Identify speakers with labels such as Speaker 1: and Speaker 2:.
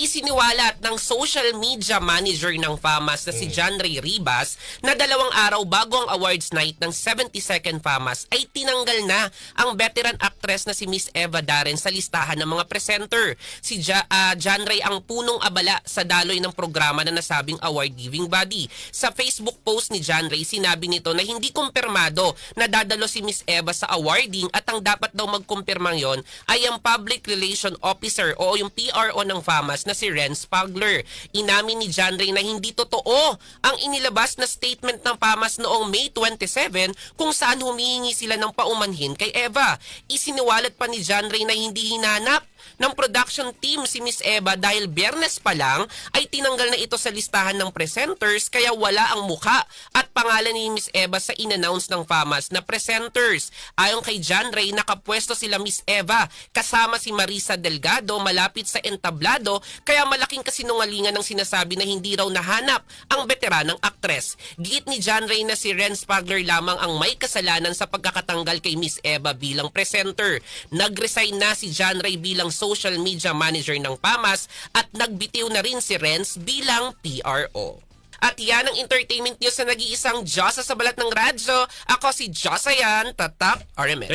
Speaker 1: Isiniwalat ng social media manager ng FAMAS na si John Ray Ribas na dalawang araw bago ang awards night ng 72nd FAMAS ay tinanggal na ang veteran actress na si Miss Eva Darren sa listahan ng mga presenter. Si ja, ah, John Ray ang punong abala sa daloy ng programa na nasabing award-giving body. Sa Facebook post ni John Ray, sinabi nito na hindi kumpirmado na dadalo si Miss Eva sa awarding at ang dapat daw magkumpirmang yon ay ang Public Relation Officer o yung PRO ng FAMAS na si Ren Spagler. Inamin ni John Ray na hindi totoo ang inilabas na statement ng FAMAS noong May 27 kung saan humihingi sila ng paumanhin kay Eva. Isiniwalat pa ni John Ray na hindi hinanap ng production team si Miss Eva dahil biyernes pa lang ay tinanggal na ito sa listahan ng presenters kaya wala ang mukha at pangalan ni Miss Eva sa inannounce ng FAMAS na presenters. Ayon kay John Ray, nakapwesto sila Miss Eva kasama si Marisa Delgado malapit sa entablado kaya malaking kasinungalingan ng sinasabi na hindi raw nahanap ang veteranang aktres. Giit ni John Ray na si Ren Spagler lamang ang may kasalanan sa pagkakatanggal kay Miss Eva bilang presenter. Nag-resign na si John Ray bilang social media manager ng PAMAS at nagbitiw na rin si Renz bilang PRO. At yan ang entertainment news na nag-iisang Diyosa sa balat ng radyo. Ako si Josayan Tatak RMN.